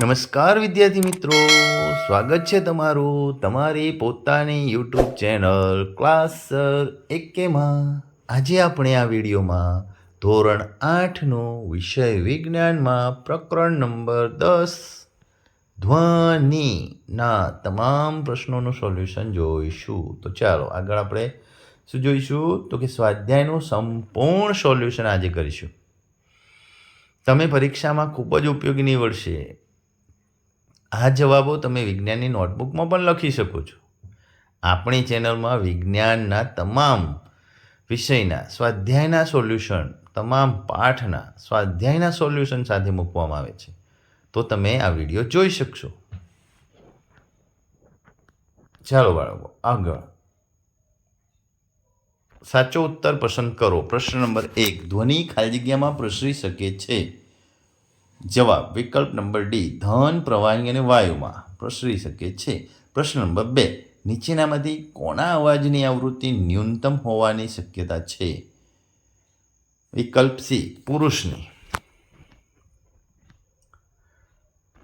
નમસ્કાર વિદ્યાર્થી મિત્રો. સ્વાગત છે તમારું તમારી પોતાની યુટ્યુબ ચેનલ ક્લાસ એકેમાં. આજે આપણે આ વિડીયોમાં ધોરણ આઠનો વિષય વિજ્ઞાનમાં પ્રકરણ નંબર દસ. ધ્વનિના તમામ પ્રશ્નોનું સોલ્યુશન જોઈશું. તો ચાલો આગળ આપણે શું જોઈશું? તો કે સ્વાધ્યાયનું સંપૂર્ણ સોલ્યુશન આજે કરીશું. તમે પરીક્ષામાં ખૂબ જ ઉપયોગી નીવડશે. આ જવાબો તમે વિજ્ઞાનની નોટબુકમાં પણ લખી શકો છો. આપણી ચેનલમાં વિજ્ઞાનના તમામ વિષયના, સ્વાધ્યાયના સોલ્યુશન, તમામ પાઠના, સ્વાધ્યાયના સોલ્યુશન સાથે મૂકવામાં આવે છે. તો તમે આ વીડિયો જોઈ શકશો. ચાલો બાળકો, આગળ. સાચો ઉત્તર પસંદ કરો. પ્રશ્ન નંબર એક, ધ્વનિ ખાલી જગ્યામાં પ્રસરી શકે છે. જવાબ, વિકલ્પ નંબર ડી, ધન, પ્રવાહી અને વાયુમાં. પ્રસરી શકે છે. પ્રશ્ન નંબર બે, નીચેનામાંથી કોના અવાજની આવૃત્તિ ન્યૂનતમ હોવાની શક્યતા છે? વિકલ્પ સી, પુરુષની.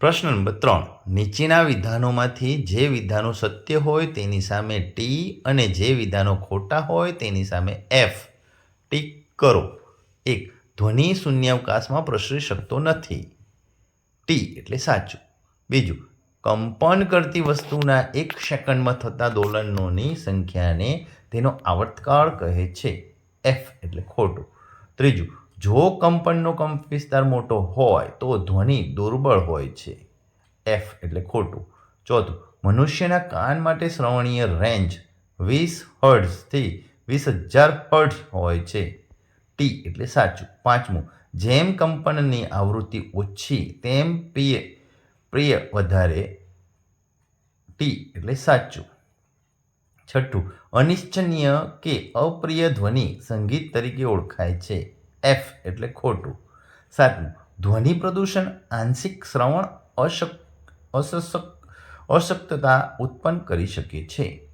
પ્રશ્ન નંબર ત્રણ, નીચેના વિધાનોમાંથી જે વિધાનો સત્ય હોય તેની સામે ટી અને જે વિધાનો ખોટા હોય તેની સામે એફ. ટીક કરો. એક ધ્વનિ શૂન્યાવકાશમાં પ્રસરી શકતો નથી. ટી એટલે સાચું. બીજું, કંપન કરતી વસ્તુના એક સેકન્ડમાં થતા દોલનોની સંખ્યાને તેનો આવર્તકાળ કહે છે. એફ એટલે ખોટું. ત્રીજું, જો કંપનનો કંપ વિસ્તાર મોટો હોય તો ધ્વનિ દુર્બળ હોય છે. એફ એટલે ખોટું. ચોથું, મનુષ્યના કાન માટે શ્રવણીય રેન્જ વીસ હર્ટ્ઝથી વીસ હજાર હર્ટ્ઝ હોય છે. ટી એટલે સાચું. પાંચમું, જેમ કંપનની આવૃત્તિ ઓછી, તેમ પ્રિય પ્રિય વધારે ટી એટલે સાચું. છઠ્ઠું અનિચ્છનીય કે અપ્રિય ધ્વનિ સંગીત તરીકે ઓળખાય છે. એફ એટલે ખોટું. સાતમું, ધ્વનિ પ્રદૂષણ, આંશિક શ્રવણ, અશક અસશક અશક્તતા ઉત્પન્ન કરી શકે છે.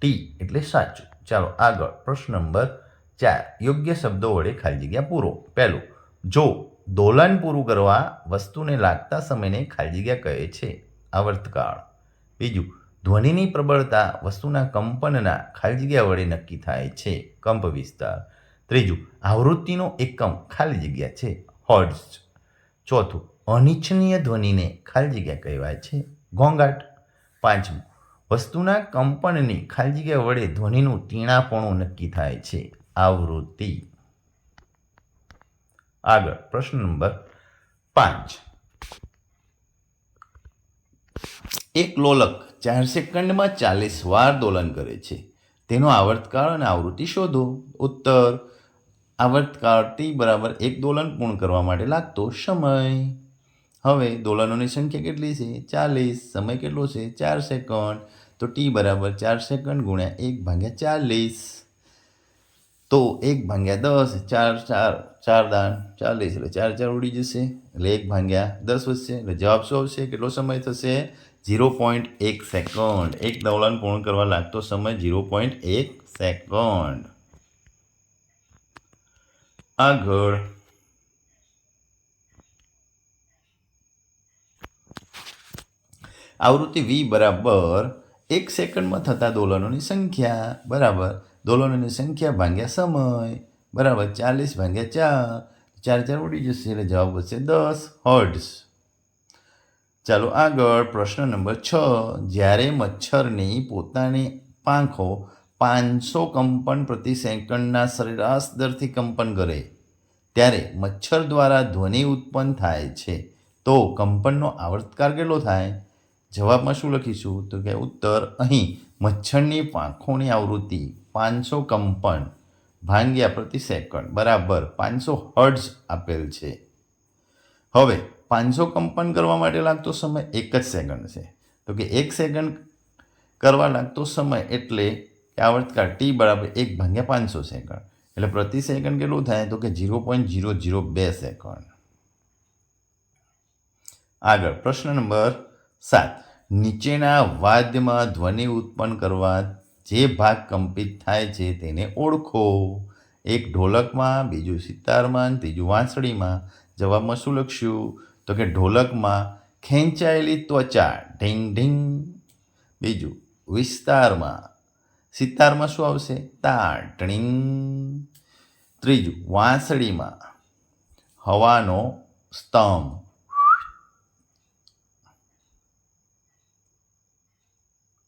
ટી એટલે સાચું. ચાલો આગળ, પ્રશ્ન નંબર ચાર. યોગ્ય શબ્દો વડે ખાલી જગ્યા પૂરો. પહેલું, જો દોલન પૂરું કરવા વસ્તુને લાગતા સમયને ખાલી જગ્યા કહે છે, આવર્તકાળ. બીજું, ધ્વનિની પ્રબળતા વસ્તુના કંપનના ખાલી જગ્યા વડે નક્કી થાય છે, કંપ વિસ્તાર. ત્રીજું, આવૃત્તિનો એકમ ખાલી જગ્યા છે હોર્ડ્સ ચોથું, અનિચ્છનીય ધ્વનિને ખાલી જગ્યા કહેવાય છે, ઘોંઘાટ. પાંચમું, વસ્તુના કંપનની ખાલી જગ્યા વડે ધ્વનિનું તીણાપણું નક્કી થાય છે આવૃત્તિ. આગળ પ્રશ્ન નંબર પાંચ. એક લોલક ચાર સેકન્ડમાં ચાલીસ વાર દોલન કરે છે. તેનો આવર્તકાળ અને આવૃત્તિ શોધો. ઉત્તર આવર્તકાળ ટી બરાબર એક દોલન પૂર્ણ કરવા માટે લાગતો સમય. હવે દોલનોની સંખ્યા કેટલી છે? ચાલીસ. સમય કેટલો છે? ચાર સેકન્ડ. તો ટી બરાબર ચાર સેકન્ડ ગુણ્યા એક ભાગ્યા ચાલીસ. તો એક ભાંગ્યા દસ, ચાર ચાર ચાર દાન, ચાલીસ, એટલે ચાર ચાર ઉડી જશે. એટલે એક ભાંગ્યા દસ વધશે. એટલે જવાબ શું આવશે? કેટલો સમય થશે? ઝીરો પોઈન્ટ એક સેકન્ડ. એક દોલન પૂર્ણ કરવા લાગતો સમય ઝીરો પોઈન્ટ એક સેકન્ડ. આગળ. આવૃત્તિ વી બરાબર એક સેકન્ડમાં થતા દોલનોની સંખ્યા. બરાબર. દોલનોની સંખ્યા ભાંગ્યા સમય, બરાબર ચાલીસ ભાંગ્યા ચાર ચાર ચાર ઉડી જશે એટલે જવાબ વધશે દસ હર્ડ્સ ચાલો આગળ પ્રશ્ન નંબર છ. જ્યારે મચ્છરની પોતાની પાંખો પાંચસો કંપન પ્રતિ સેકન્ડના સરેરાશ દરથી કંપન કરે, ત્યારે મચ્છર દ્વારા ધ્વનિ ઉત્પન્ન થાય છે, તો કંપનનો આવર્તકાર કેટલો થાય? જવાબમાં શું લખીશું? તો કે ઉત્તર અહીં, મચ્છરની પાંખોની આવૃત્તિ. પાંચસો કંપન ભાંગ્યા પ્રતિ સેકન્ડ. બરાબર, પાંચસો હર્ટ્ઝ આપેલ છે. હવે, પાંચસો કંપન કરવા માટે લાગતો સમય એક જ સેકન્ડ છે. તો કે એક સેકન્ડ કરવા લાગતો સમય એટલે કે આવર્તકાળ ટી બરાબર એક ભાંગ્યા પાંચસો સેકન્ડ. એટલે પ્રતિ સેકન્ડ કેટલું થાય? તો કે ઝીરો પોઈન્ટ ઝીરો ઝીરો બે સેકન્ડ. આગળ, પ્રશ્ન નંબર સાત. નીચેના વાદ્યમાં ધ્વનિ ઉત્પન્ન કરવા જે ભાગ કંપિત થાય છે તેને ઓળખો. એક ઢોલકમાં, બીજું સિતારમાં, ત્રીજું વાંસળીમાં. જવાબમાં શું લખશું તો કે ઢોલકમાં ખેંચાયેલી ત્વચા, ઢીંગ ઢીંગ. બીજું, વિસ્તારમાં. સિતારમાં શું આવશે? તાળ ટણીંગ ત્રીજું, વાંસળીમાં. હવાનો સ્તંભ.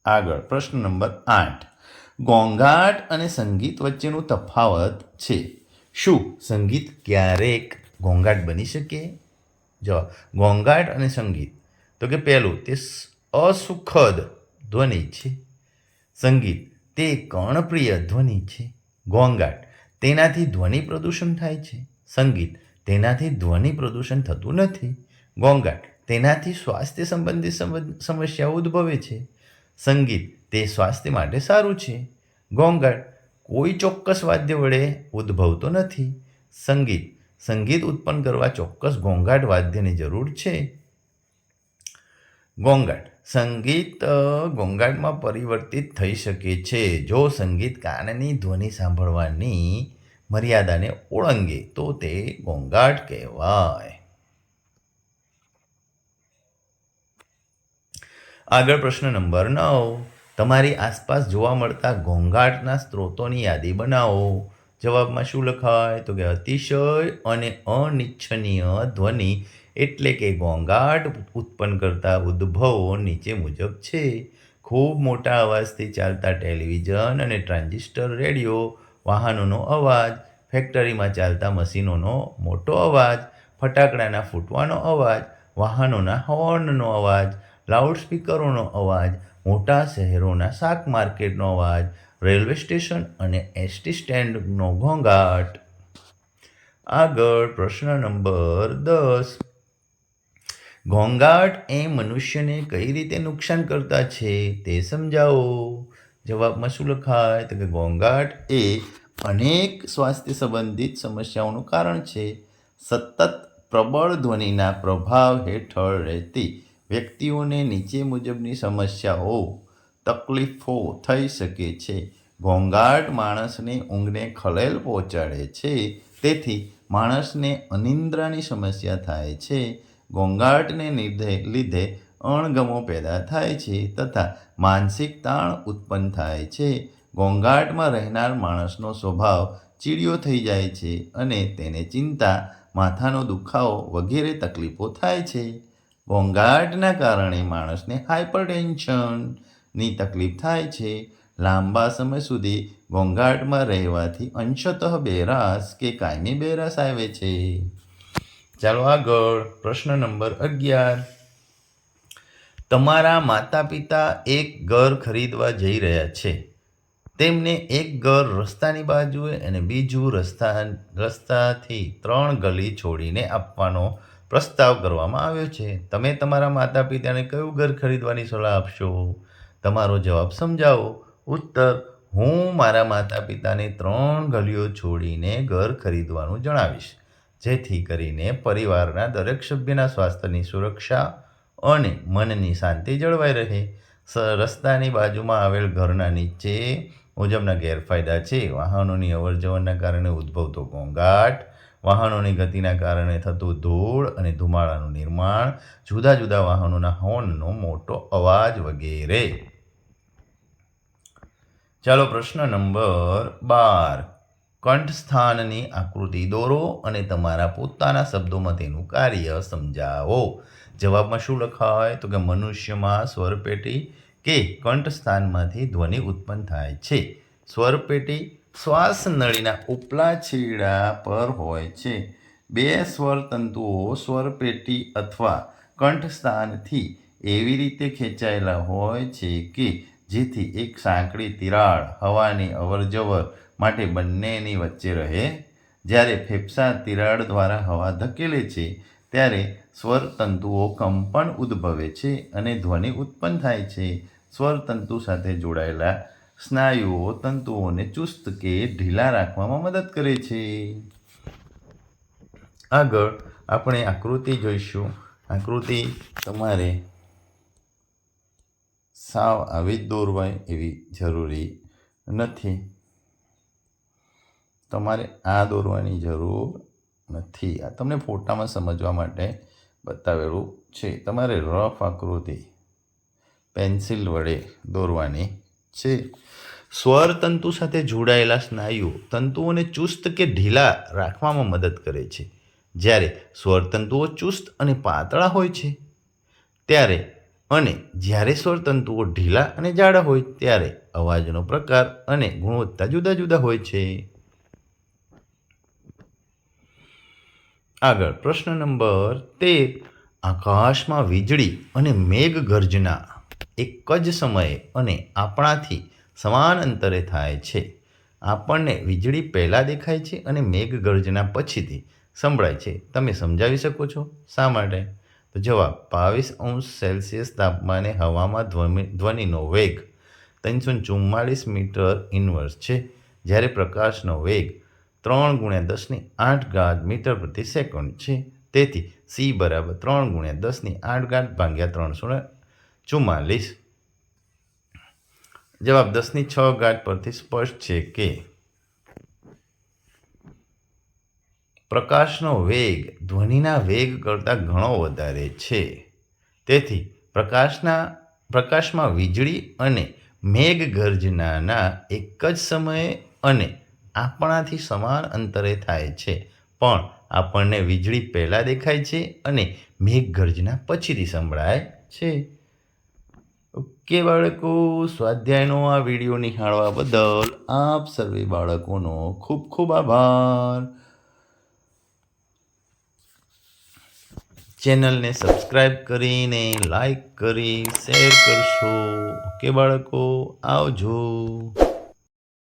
આગળ, પ્રશ્ન નંબર આઠ. ઘોંઘાટ અને સંગીત વચ્ચેનું તફાવત છે. શું સંગીત ક્યારેક ઘોંઘાટ બની શકે? જવાબ ઘોંઘાટ અને સંગીત. તો કે પહેલું, તે અસુખદ ધ્વનિ છે. સંગીત, તે કર્ણપ્રિય ધ્વનિ છે. ઘોંઘાટ તેનાથી ધ્વનિ પ્રદૂષણ થાય છે. સંગીત, તેનાથી ધ્વનિ પ્રદૂષણ થતું નથી. ઘોંઘાટ તેનાથી સ્વાસ્થ્ય સંબંધિત સમસ્યાઓ ઉદ્ભવે છે. સંગીત તે સ્વાસ્થ્ય માટે સારું છે. ઘોંઘાટ કોઈ ચોક્કસ વાદ્ય વડે ઉદ્ભવતો નથી. સંગીત સંગીત ઉત્પન્ન કરવા ચોક્કસ ઘોંઘાટ વાદ્યની જરૂર છે. ઘોંઘાટ સંગીત ઘોંઘાટમાં પરિવર્તિત થઈ શકે છે. જો સંગીત કાનની ધ્વનિ સાંભળવાની મર્યાદાને ઓળંગે, તો તે ઘોંઘાટ કહેવાય. આગળ પ્રશ્ન નંબર નવ. તમારી આસપાસ જોવા મળતા ઘોંઘાટના સ્ત્રોતોની યાદી બનાવો. જવાબમાં શું લખાય? તો કે અતિશય અને અનિચ્છનીય ધ્વનિ એટલે કે ઘોંઘાટ ઉત્પન્ન કરતા ઉદ્ભવો નીચે મુજબ છે. ખૂબ મોટા અવાજથી ચાલતા ટેલિવિઝન અને ટ્રાન્ઝિસ્ટર રેડિયો, વાહનોનો અવાજ, ફેક્ટરીમાં ચાલતા મશીનોનો મોટો અવાજ, ફટાકડાના ફૂટવાનો અવાજ, વાહનોના હોર્નનો અવાજ લાઉડસ્પીકરોનો અવાજ, મોટા શહેરોના શાક માર્કેટનો અવાજ, રેલવે સ્ટેશન અને એસટી સ્ટેન્ડનો ઘોંઘાટ. આગળ પ્રશ્ન નંબર દસ. ઘોંઘાટ એ મનુષ્યને કઈ રીતે નુકસાન કરતા છે તે સમજાવો. જવાબમાં શું લખાય? તો કે ઘોંઘાટ એ અનેક સ્વાસ્થ્ય સંબંધિત સમસ્યાઓનું કારણ છે. સતત પ્રબળ ધ્વનિના પ્રભાવ હેઠળ રહેતી વ્યક્તિઓને નીચે મુજબની સમસ્યાઓ, તકલીફો થઈ શકે છે. ઘોંઘાટ માણસની ઊંઘને ખલેલ પહોંચાડે છે. તેથી માણસને અનિદ્રાની સમસ્યા થાય છે. ઘોંઘાટને લીધે અણગમો પેદા થાય છે તથા માનસિક તાણ ઉત્પન્ન થાય છે. ઘોંઘાટમાં રહેનાર માણસનો સ્વભાવ ચીડિયો થઈ જાય છે અને તેને ચિંતા, માથાનો દુખાવો વગેરે તકલીફો થાય છે. ઘોંઘાટના કારણે માણસને હાઇપરટેન્શનની તકલીફ થાય છે. લાંબા સમય સુધી ઘોંઘાટમાં રહેવાથી અંશતઃ બેરાસ કે કાયમી બેરાસ આવે છે. ચાલો આગળ પ્રશ્ન નંબર અગિયાર. તમારા માતા પિતા એક ઘર ખરીદવા જઈ રહ્યા છે. તેમને એક ઘર રસ્તાની બાજુએ અને બીજું રસ્તા, રસ્તાથી ત્રણ ગલી છોડીને આપવાનો પ્રસ્તાવ કરવામાં આવ્યો છે. તમે તમારા માતા પિતાને કયું ઘર ખરીદવાની સલાહ આપશો? તમારો જવાબ સમજાવો. ઉત્તર, હું મારા માતા પિતાને ત્રણ ગલીઓ છોડીને ઘર ખરીદવાનું જણાવીશ. જેથી કરીને પરિવારના દરેક સભ્યના સ્વાસ્થ્યની સુરક્ષા અને મનની શાંતિ જળવાઈ રહે. રસ્તાની બાજુમાં આવેલ ઘરના નીચે મુજબના ગેરફાયદા છે. વાહનોની અવરજવરના કારણે ઉદ્ભવતો ઘોંઘાટ વાહનોની ગતિના કારણે થતું ધૂળ અને ધુમાડાનું નિર્માણ, જુદા જુદા વાહનોના હોર્નનો મોટો અવાજ વગેરે. ચાલો પ્રશ્ન નંબર બાર. કંઠસ્થાનની આકૃતિ દોરો અને તમારા પોતાના શબ્દોમાં તેનું કાર્ય સમજાવો. જવાબમાં શું લખાય? તો કે મનુષ્યમાં સ્વરપેટી કે કંઠસ્થાનમાંથી ધ્વનિ ઉત્પન્ન થાય છે. સ્વરપેટી શ્વાસ નળીના ઉપલા છેડા પર હોય છે. બે સ્વર તંતુઓ સ્વરપેટી અથવા કંઠસ્થાનથી એવી રીતે ખેંચાયેલા હોય છે કે જેથી એક સાંકડી તિરાડ હવાની અવરજવર માટે બંનેની વચ્ચે રહે. જ્યારે ફેફસા તિરાડ દ્વારા હવા ધકેલે છે, ત્યારે સ્વર તંતુઓ કંપન ઉદ્ભવે છે અને ધ્વનિ ઉત્પન્ન થાય છે. સ્વર તંતુ સાથે જોડાયેલા સ્નાયુઓ તંતુઓને ચુસ્ત કે ઢીલા રાખવામાં મદદ કરે છે. આગળ આપણે આકૃતિ જોઈશું. આકૃતિ તમારે સાવ આવી જ દોરવાય એવી જરૂરી નથી. તમારે આ દોરવાની જરૂર નથી. આ તમને ફોટામાં સમજવા માટે બતાવેલું છે. તમારે રફ આકૃતિ, પેન્સિલ વડે દોરવાની છે. સ્વર તંતુ સાથે જોડાયેલા સ્નાયુઓ તંતુઓને ચુસ્ત કે ઢીલા રાખવામાં મદદ કરે છે. જ્યારે સ્વરતંતુઓ ચુસ્ત અને પાતળા હોય છે. ત્યારે અને જ્યારે સ્વરતંતુઓ ઢીલા અને જાડા હોય, ત્યારે અવાજનો પ્રકાર અને ગુણવત્તા જુદા જુદા હોય છે. આગળ પ્રશ્ન નંબર તેર. આકાશમાં વીજળી અને મેઘગર્જના એક જ સમયે અને આપણાથી સમાન અંતરે થાય છે. આપણને વીજળી પહેલાં દેખાય છે અને મેઘગર્જના પછીથી સંભળાય છે. તમે સમજાવી શકો છો? શા માટે? તો જવાબ, બાવીસ અંશ સેલ્સિયસ તાપમાને હવામાં ધ્વનિ, ધ્વનિનો વેગ ત્રણસો ચુમ્માળીસ મીટર ઇન્વર્સ છે. જ્યારે પ્રકાશનો વેગ ત્રણ ગુણ્યા દસની આઠ ગાઢ મીટર પ્રતિ સેકન્ડ છે. તેથી સી બરાબર ત્રણ ગુણ્યા દસની આઠ ગાઢ ભાગ્યા ત્રણસો ચુમ્માલીસ. જવાબ દસની છ ગાંઠ પરથી સ્પષ્ટ છે કે પ્રકાશનો વેગ ધ્વનિના વેગ કરતાં ઘણો વધારે છે. તેથી પ્રકાશના, પ્રકાશમાં વીજળી અને મેઘ ગર્જનાના એક જ સમયે અને આપણાથી સમાન અંતરે થાય છે. પણ આપણને વીજળી પહેલાં દેખાય છે અને મેઘગર્જના પછીથી સંભળાય છે. ઓકે બાળકો, સ્વાધ્યાયનો આ વીડિયો નિહાળવા બદલ આપ સર્વે બાળકોનો ખૂબ ખૂબ આભાર. ચેનલને સબસ્ક્રાઈબ કરીને લાઈક કરી, શેર કરશો. ઓકે બાળકો, આવજો.